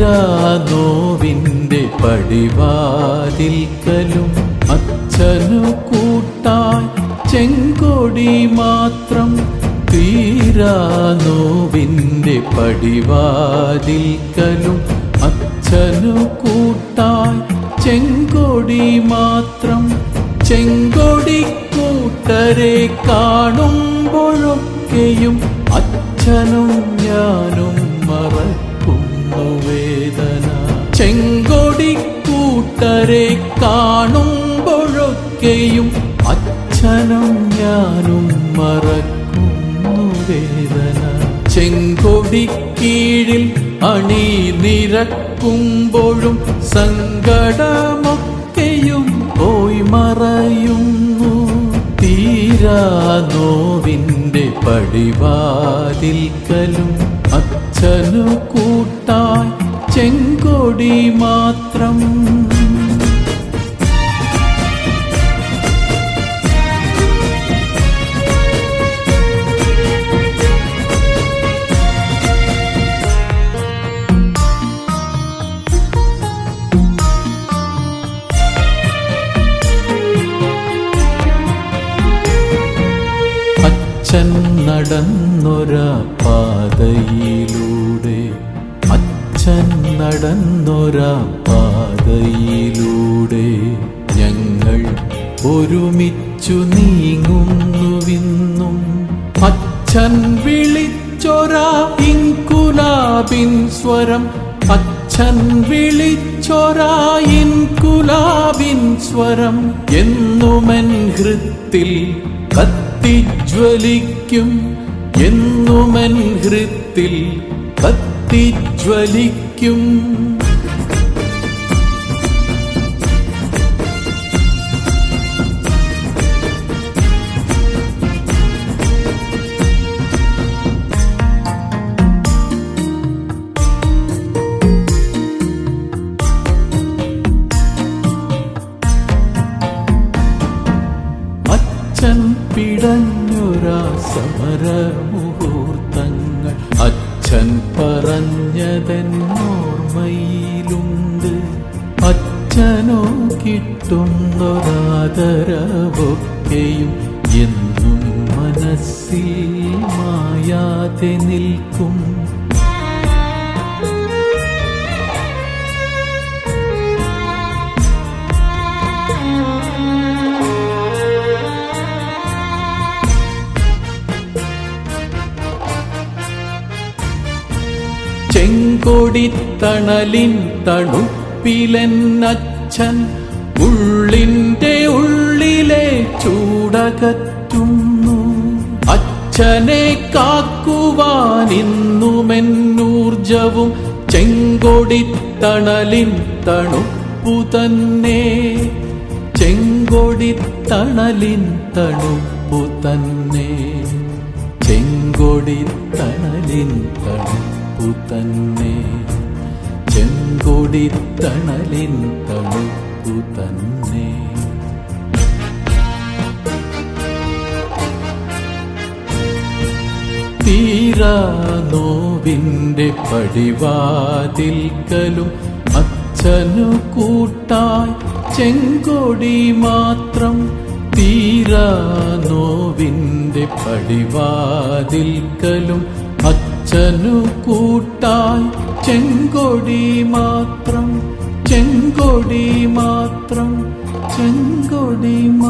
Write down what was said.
നോവിന്റെ പടിവാതിൽക്കലും അച്ഛനു കൂട്ടായി ചെങ്കൊടി മാത്രം തീരാനോവിന്റെ പടിവാതിൽക്കലും അച്ഛനു കൂട്ടായി ചെങ്കൊടി മാത്രം ചെങ്കൊടി കൂട്ടരെ കാണുമ്പോഴൊക്കെയും അച്ഛനും ഞാനും മറക്കുന്നു വേദന ചെങ്കൊടി കൂട്ടരെ കാണുമ്പോഴൊക്കെയും അച്ഛനും ഞാനും മറക്കുന്നു വേദന. ചെങ്കൊടി കീഴിൽ അണി നിരക്കുമ്പോഴും സങ്കടമൊക്കെയും പോയി മറയുന്നു തീരാ നോവിന്റെ പടിവാതിൽക്കലും അച്ഛനു കൂട്ടാൻ ചെങ്കൊടി മാത്രം അച്ഛൻ നടന്നൊരാ പാതയിലൂടെ അച്ഛൻ നടന്നൊരാ പാതയിലൂടെ ഞങ്ങൾ ഒരുമിച്ചു നീങ്ങുന്നുവിന്നും അച്ഛൻ വിളിച്ചൊരാ ഇൻകുലാബിൻ സ്വരം. അച്ഛൻ വിളിച്ചൊരാ കുലാവിൻ സ്വരം എന്നുമൻ ഹൃത്തിൽ കത്തിജ്വലിക്കും. എന്നുമൻ ഹൃത്തിൽ കത്തിജ്വലിക്കും. അച്ഛൻ സമര മുഹൂർത്തങ്ങൾ അച്ഛൻ പറഞ്ഞതെന്നോർമ്മയിലുണ്ട്. അച്ഛനോ കിട്ടുന്നൊരാദരവൊക്കെയും എന്നും മനസ്സിൽ മായാതെ നിൽക്കും. ചെങ്കൊടിത്തണലിൻ തണുപ്പിലെന്നച്ഛൻ ഉള്ളിന്റെ ഉള്ളിലെ ചൂടകറ്റുന്നു. അച്ഛനെ കാക്കുവാനിന്നുമെന്നൂർജവും ചെങ്കൊടി തണലിൻ തണുപ്പു തന്നെ. ചെങ്കൊടിത്തണലിൻ തണുപ്പു തന്നെ. ചെങ്കൊടിത്തണലിൻ തണുപ്പു തന്നെ ചെങ്കൊടിത്തണലിൻ തണുപ്പു തന്നെ തീരാ പടിവാതിൽക്കലും അച്ഛനു കൂട്ടായി ചെങ്കൊടി മാത്രം. തീരാ നോവിന്റെ പടിവാതിൽക്കലും അച്ഛനു കൂട്ടായി ചെങ്കൊടി മാത്രം ചെങ്കൊടി മാത്രം ചെങ്കൊടി മാത്രം